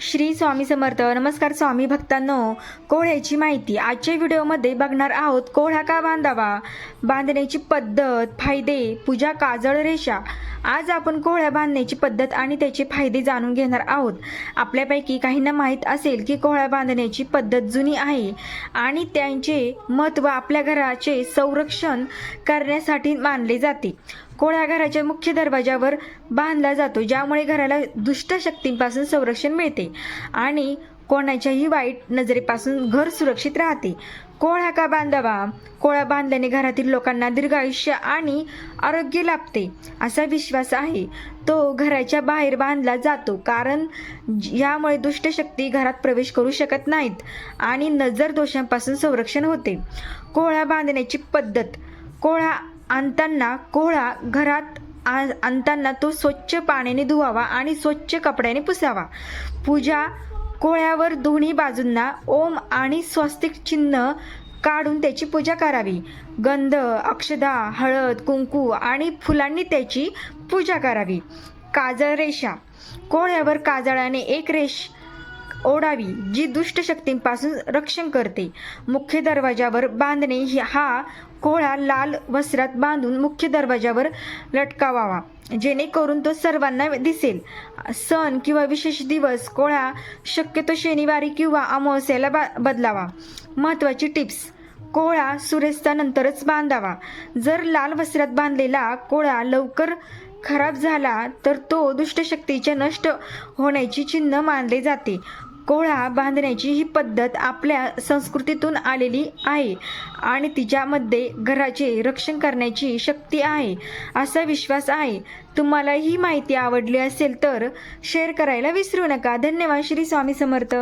श्री स्वामी समर्थ. नमस्कार स्वामी भक्तांनो. कोहळ्याची माहिती? आजच्या व्हिडिओमध्ये बघणार आहोत कोहळा का बांधावा? बांधण्याची पद्धत फायदे पूजा काजळ रेषा. आज आपण कोहळ्या बांधण्याची पद्धत आणि त्याचे फायदे जाणून घेणार आहोत. आपल्यापैकी काहींना माहीत असेल की कोहळ्या बांधण्याची पद्धत जुनी आहे आणि त्यांचे महत्त्व आपल्या घराचे संरक्षण करण्यासाठी मानले जाते. कोळ्या घराच्या मुख्य दरवाजावर बांधला जातो ज्यामुळे घराला दुष्ट शक्तींपासून संरक्षण मिळते आणि कोणाच्याही वाईट नजरेपासून घर सुरक्षित राहते. कोळा का बांधावा? कोळा बांधल्याने घरातील लोकांना दीर्घ आयुष्य आणि आरोग्य लाभते असा विश्वास आहे. तो घराच्या बाहेर बांधला जातो कारण यामुळे दुष्टशक्ती घरात प्रवेश करू शकत नाहीत आणि नजर दोषांपासून संरक्षण होते. कोळा बांधण्याची पद्धत. कोळा आणताना कोळा घरात आ- आणताना तो स्वच्छ पाण्याने धुवावा आणि स्वच्छ कपड्याने पुसावा. पूजा कोळ्यावर दोन्ही बाजूंना ओम आणि स्वस्तिक चिन्ह काढून त्याची पूजा करावी. गंध अक्षदा हळद कुंकू आणि फुलांनी त्याची पूजा करावी. काजळ रेषा. कोळ्यावर काजळाने एक रेष ओढावी जी दुष्ट शक्तींपासून रक्षण करते. मुख्य दरवाजावर बांधणे हा कोळा लाल वस्त्रात बांधून मुख्य दरवाजावर लटकावावा. जेणेकरून तो सर्वांना दिसेल. सण किंवा विशेष दिवस कोळा शक्यतो शनिवारी किंवा अमावस्याला बा बदलावा. महत्त्वाची टिप्स. कोळा सूर्यास्तानंतरच बांधावा. जर लाल वस्त्रात बांधलेला कोळा लवकर खराब झाला तर तो दुष्टशक्तीचे नष्ट होण्याची चिन्ह मानले जाते. कोळा बांधण्याची ही पद्धत आपल्या संस्कृतीतून आलेली आहे आणि तिच्यामध्ये घराचे रक्षण करण्याची शक्ती आहे असा विश्वास आहे. तुम्हाला ही माहिती आवडली असेल तर शेअर करायला विसरू नका. धन्यवाद. श्री स्वामी समर्थ.